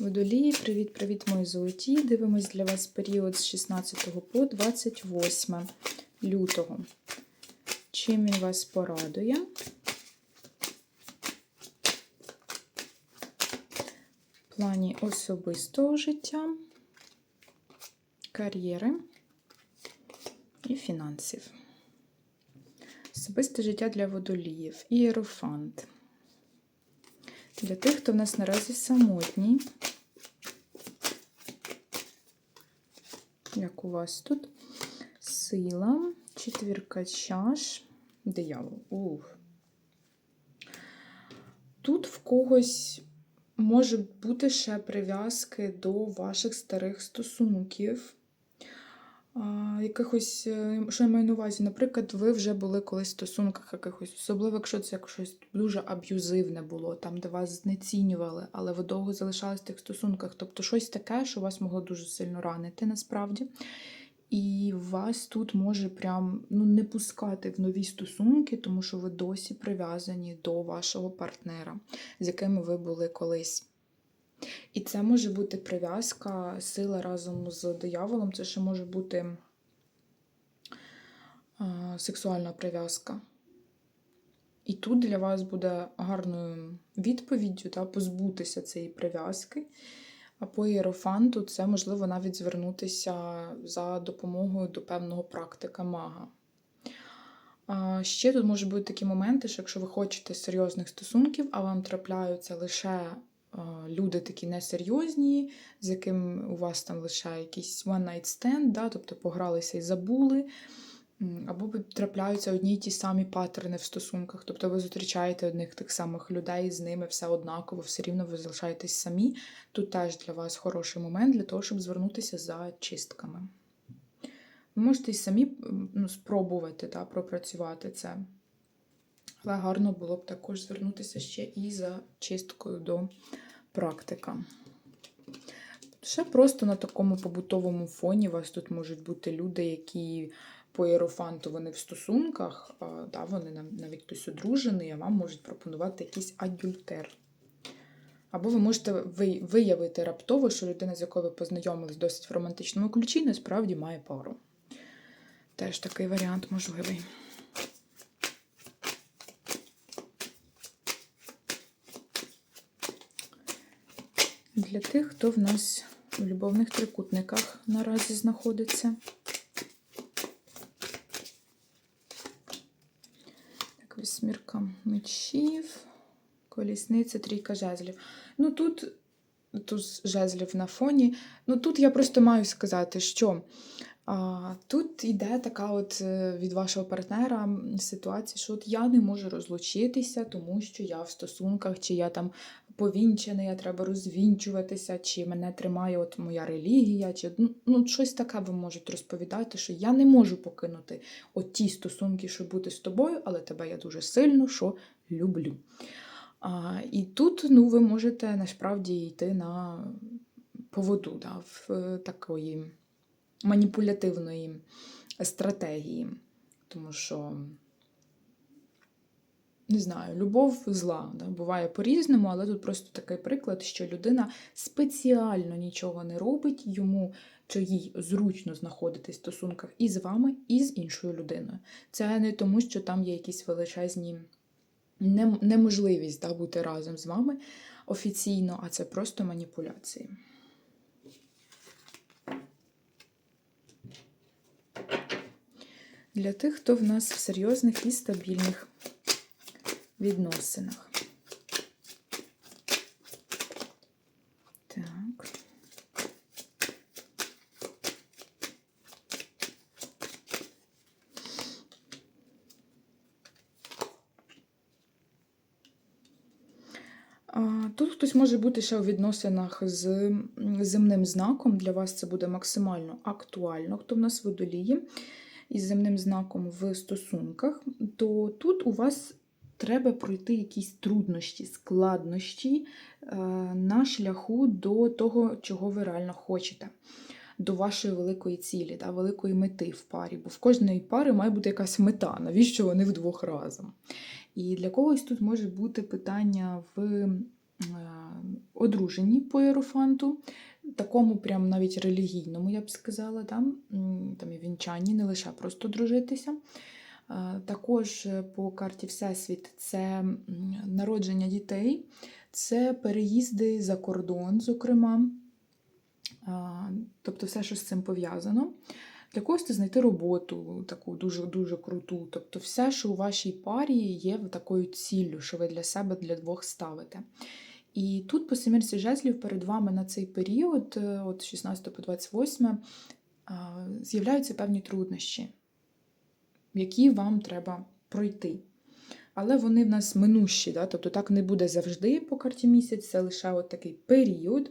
Водолії, привіт-привіт, мої золоті. Дивимось для вас період з 16 по 28 лютого. Чим він вас порадує? Плані особистого життя, кар'єри і фінансів. Особисте життя для водоліїв. Ієрофант. Для тих, хто в нас наразі самотній. Як у вас тут? Сила, четвірка чаш, диявол. Ух. Тут в когось може бути ще прив'язки до ваших старих стосунків. Якихось, е, що я маю на увазі, наприклад, ви вже були колись в стосунках якихось, особливо, якщо це щось дуже аб'юзивне було, там, де вас знецінювали, але ви довго залишались в тих стосунках. Тобто щось таке, що вас могло дуже сильно ранити насправді. І вас тут може прям ну, не пускати в нові стосунки, тому що ви досі прив'язані до вашого партнера, з якими ви були колись. І це може бути прив'язка, сила разом з дияволом, це ще може бути сексуальна прив'язка. І тут для вас буде гарною відповіддю та, позбутися цієї прив'язки. А по іерофанту це можливо навіть звернутися за допомогою до певного практика мага. А ще тут можуть бути такі моменти, що якщо ви хочете серйозних стосунків, а вам трапляються лише люди такі несерйозні, з яким у вас там лише якийсь one night stand, да, тобто погралися і забули. Або трапляються одні й ті самі паттерни в стосунках. Тобто ви зустрічаєте одних тих самих людей, з ними все однаково, все рівно ви залишаєтесь самі. Тут теж для вас хороший момент для того, щоб звернутися за чистками. Ви можете й самі ну, спробувати та, пропрацювати це. Але гарно було б також звернутися ще і за чисткою до практика. Ще просто на такому побутовому фоні у вас тут можуть бути люди, які по іерофанту вони в стосунках, да, вони навіть хтось одружений, а вам можуть пропонувати якийсь адюльтер. Або ви можете виявити раптово, що людина, з якою ви познайомились досить в романтичному ключі, насправді має пару. Теж такий варіант можливий. Для тих, хто в нас в любовних трикутниках наразі знаходиться. Так, вісьмірка мечів, колісниця, трійка жезлів. Ну тут, тут жезлів на фоні. Ну тут я просто маю сказати, що а, Тут йде така от е, від вашого партнера ситуація, що от я не можу розлучитися, тому що я в стосунках, чи я там повінчений, я треба розвінчуватися, чи мене тримає от моя релігія, чи ну, ну щось таке ви можуть розповідати, що я не можу покинути от ті стосунки, щоб бути з тобою, але тебе я дуже сильно що люблю. А, І тут ну, ви можете насправді йти на поводу да, в е, такої маніпулятивної стратегії. Тому що, не знаю, любов зла. Да? Буває по-різному, але тут просто такий приклад, що людина спеціально нічого не робить, йому чи їй зручно знаходитись в стосунках і з вами, і з іншою людиною. Це не тому, що там є якісь величезні неможливість да, бути разом з вами офіційно, а це просто маніпуляції. для тих, хто в нас в серйозних і стабільних відносинах. Так. Тут хтось може бути ще у відносинах з земним знаком. Для вас це буде максимально актуально, хто в нас водоліє із земним знаком в стосунках, то тут у вас треба пройти якісь труднощі, складнощі е, на шляху до того, чого ви реально хочете. До вашої великої цілі, да, великої мети в парі. Бо в кожної пари має бути якась мета, навіщо вони вдвох разом. І для когось тут може бути питання в е, одружені по єрофанту, такому прям навіть релігійному, я б сказала, там, там і вінчанні, не лише просто дружитися. Е, Також е, по карті Всесвіт це народження дітей, це переїзди за кордон, зокрема. Тобто все, що з цим пов'язано. Для когось це знайти роботу таку дуже дуже круту. Тобто, все, що у вашій парі є такою ціллю, що ви для себе для двох ставите. І тут по семірці жезлів перед вами на цей період, е, от 16 по 28, з'являються певні труднощі, які вам треба пройти. Але вони в нас минущі, да? тобто так не буде завжди по карті місяць, це лише от такий період.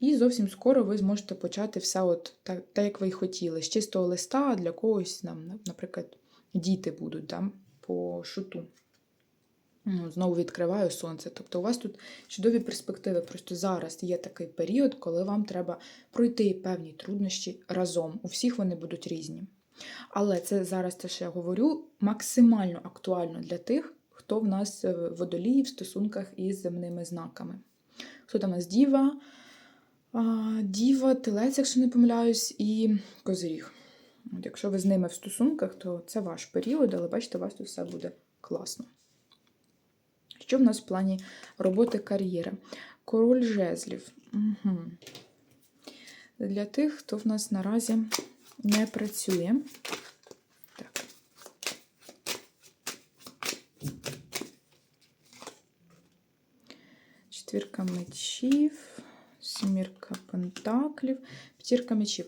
І зовсім скоро ви зможете почати все от так, так як ви й хотіли, з чистого листа, для когось, нам, наприклад, діти будуть да, по шуту. Ну, Знову відкриваю сонце. Тобто у вас тут чудові перспективи. Просто зараз є такий період, коли вам треба пройти певні труднощі разом. У всіх вони будуть різні. Але це зараз те, що я говорю, максимально актуально для тих, хто в нас е, водолії в стосунках із земними знаками. Хто там у нас діва, діва, телець, якщо не помиляюсь, і козиріг. От якщо ви з ними в стосунках, то це ваш період, але бачите, у вас тут все буде класно. Що в нас в плані роботи кар'єри? Король жезлів. Угу. Для тих, хто в нас наразі не працює. Так. Четвірка мечів, сімірка пентаклів, п'ятірка мечів.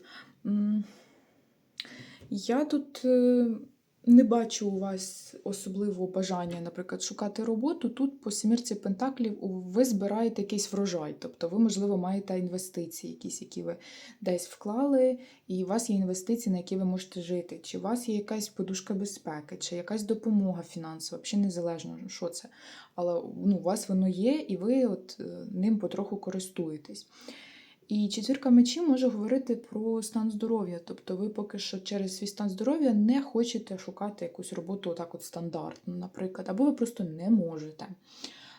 Я тут е, не бачу у вас особливого бажання, наприклад, шукати роботу. Тут по сімірці пентаклів ви збираєте якийсь врожай. Тобто ви, можливо, маєте інвестиції, якісь, які ви десь вклали, і у вас є інвестиції, на які ви можете жити. Чи у вас є якась подушка безпеки, чи якась допомога фінансова, взагалі незалежно, що це. Але ну, у вас воно є, і ви от е, ним потроху користуєтесь. І четвірка мечів може говорити про стан здоров'я. Тобто ви поки що через свій стан здоров'я не хочете шукати якусь роботу отак от стандартну, наприклад, або ви просто не можете.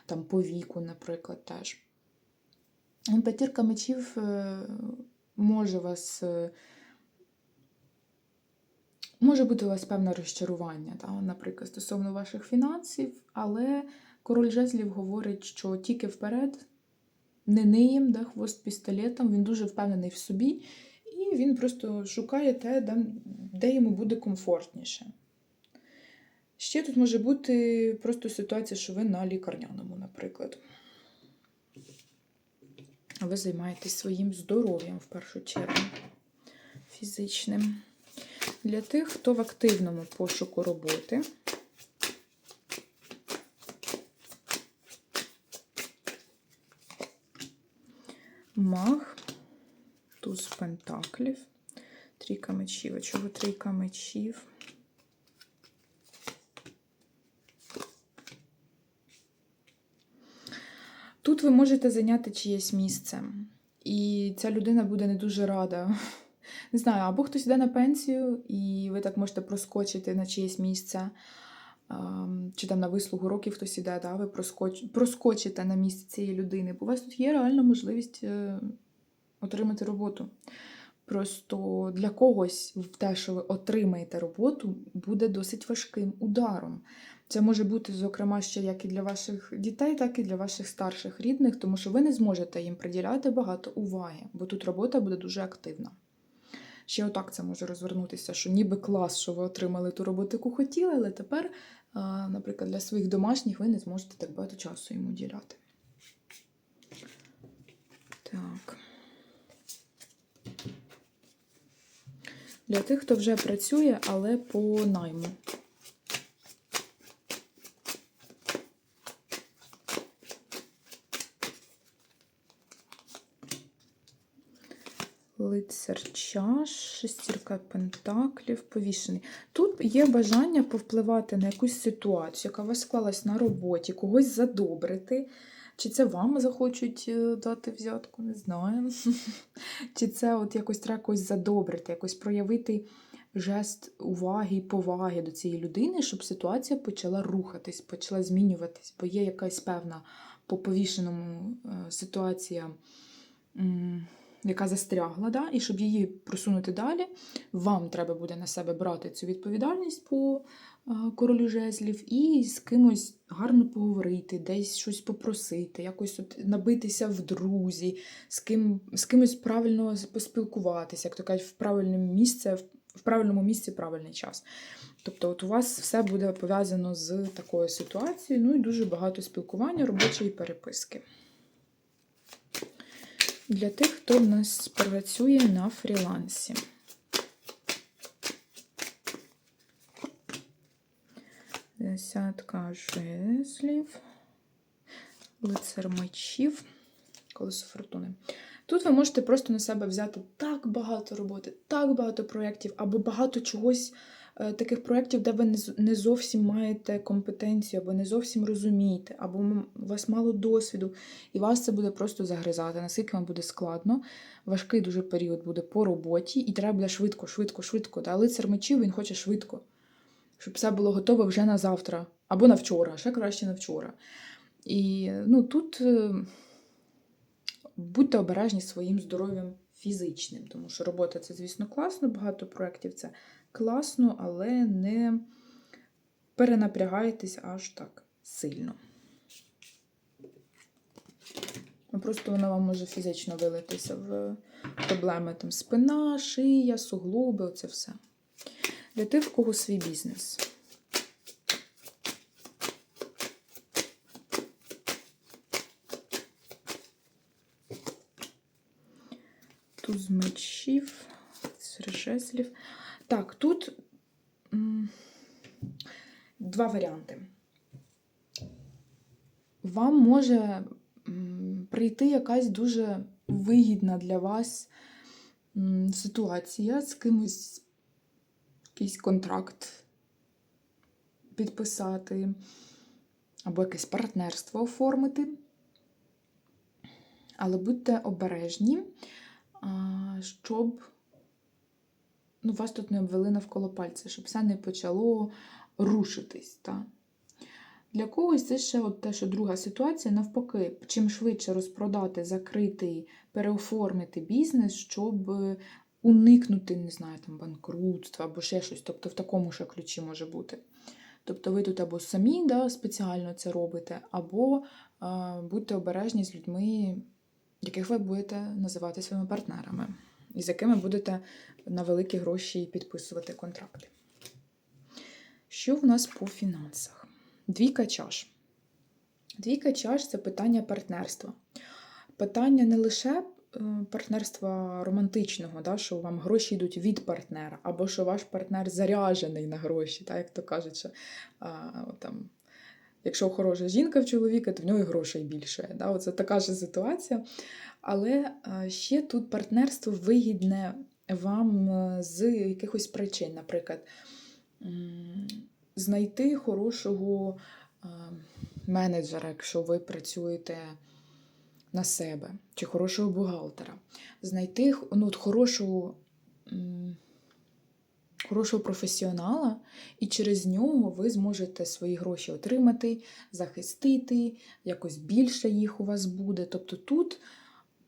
Там по віку, наприклад, теж. П'ятірка мечів е, може вас. е, Може бути у вас певне розчарування, та, наприклад, стосовно ваших фінансів, але король жезлів говорить, що тільки вперед, не ниєм, да, хвост пістолетом, він дуже впевнений в собі, і він просто шукає те, де, де йому буде комфортніше. Ще тут може бути просто ситуація, що ви на лікарняному, наприклад. Ви займаєтесь своїм здоров'ям в першу чергу, фізичним. Для тих, хто в активному пошуку роботи. Пентаклів, трійка мечів. А чого трійка мечів? Тут ви можете зайняти чиєсь місце, і ця людина буде не дуже рада. Не знаю, або хтось йде на пенсію, і ви так можете проскочити на чиєсь місце, чи там на вислугу років хтось іде, да, ви проскоч... проскочите на місце цієї людини, бо у вас тут є реальна можливість е, отримати роботу. Просто для когось те, що ви отримаєте роботу, буде досить важким ударом. Це може бути, зокрема, ще як і для ваших дітей, так і для ваших старших рідних, тому що ви не зможете їм приділяти багато уваги, бо тут робота буде дуже активна. Ще отак це може розвернутися, що ніби клас, що ви отримали ту роботу, яку хотіли, але тепер, наприклад, для своїх домашніх ви не зможете так багато часу йому діляти. Так. Для тих, хто вже працює, але по найму. Лицар чаш, шестірка пентаклів, повішений. Тут є бажання повпливати на якусь ситуацію, яка у вас склалась на роботі, когось задобрити. Чи це вам захочуть е, дати взятку, не знаю. Чи це от якось треба когось задобрити, якось проявити жест уваги і поваги до цієї людини, щоб ситуація почала рухатись, почала змінюватись, бо є якась певна по повішеному е, ситуація, яка застрягла, да? і щоб її просунути далі, вам треба буде на себе брати цю відповідальність по королю жезлів і з кимось гарно поговорити, десь щось попросити, якось от набитися в друзі, з, ким, з кимось правильно поспілкуватися, як то кажуть, в правильне місце, в- правильному місці правильний час. Тобто, от у вас все буде пов'язано з такою ситуацією, ну і дуже багато спілкування, робочої переписки. Для тих, хто в нас працює на фрілансі. Десятка жезлів, лицар мечів, колесо фортуни. Тут ви можете просто на себе взяти так багато роботи, так багато проєктів, або багато чогось, е, таких проєктів, де ви не зовсім маєте компетенцію, або не зовсім розумієте, або у вас мало досвіду, і вас це буде просто загризати, наскільки вам буде складно. Важкий дуже період буде по роботі, і треба буде швидко, швидко, швидко. Та лицар мечів він хоче швидко, щоб все було готове вже на завтра, або на вчора, ще краще на вчора. І ну, тут. е, Будьте обережні своїм здоров'ям фізичним, тому що робота це, звісно, класно, багато проєктів це класно, але не перенапрягайтесь аж так сильно. Ну, Просто воно вам може фізично вилитися в проблеми там спина, шия, суглоби, оце все. Для тих, в кого свій бізнес. Туз мечів, лицар жезлів. Так, тут два варіанти. Вам може прийти якась дуже вигідна для вас ситуація з кимось, якийсь контракт підписати, або якесь партнерство оформити. Але будьте обережні, щоб ну, вас тут не обвели навколо пальця, щоб все не почало рушитись. Та? Для когось це ще от те, що друга ситуація, навпаки, чим швидше розпродати, закрити, переоформити бізнес, щоб уникнути, не знаю, там, банкрутства або ще щось. Тобто в такому ще ключі може бути. Тобто ви тут або самі да, спеціально це робите, або а, будьте обережні з людьми, яких ви будете називати своїми партнерами, і з якими будете на великі гроші підписувати контракти. Що в нас по фінансах? Двійка чаш. Двійка чаш це питання партнерства. Питання не лише партнерства романтичного, да, що вам гроші йдуть від партнера, або що ваш партнер заряджений на гроші, так, як то кажуть, що а, там, якщо хороша жінка в чоловіка, то в нього і грошей більше. Да? Оце така ж ситуація. Але е, ще тут партнерство вигідне вам е, з якихось причин, наприклад, знайти хорошого е, менеджера, якщо ви працюєте на себе, чи хорошого бухгалтера, знайти ну, от хорошого, хорошого професіонала, і через нього ви зможете свої гроші отримати, захистити, якось більше їх у вас буде. Тобто тут.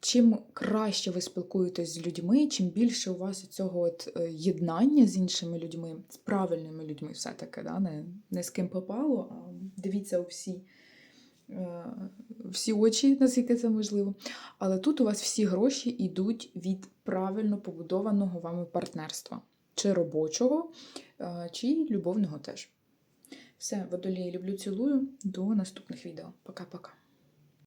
Чим краще ви спілкуєтесь з людьми, чим більше у вас цього от е, єднання з іншими людьми, з правильними людьми, все-таки, да? не, не з ким попало, а дивіться у всі, всі очі, наскільки це можливо. Але тут у вас всі гроші йдуть від правильно побудованого вами партнерства, чи робочого, е, чи любовного теж. Все, водолії, люблю, цілую. До наступних відео. Пока-пока.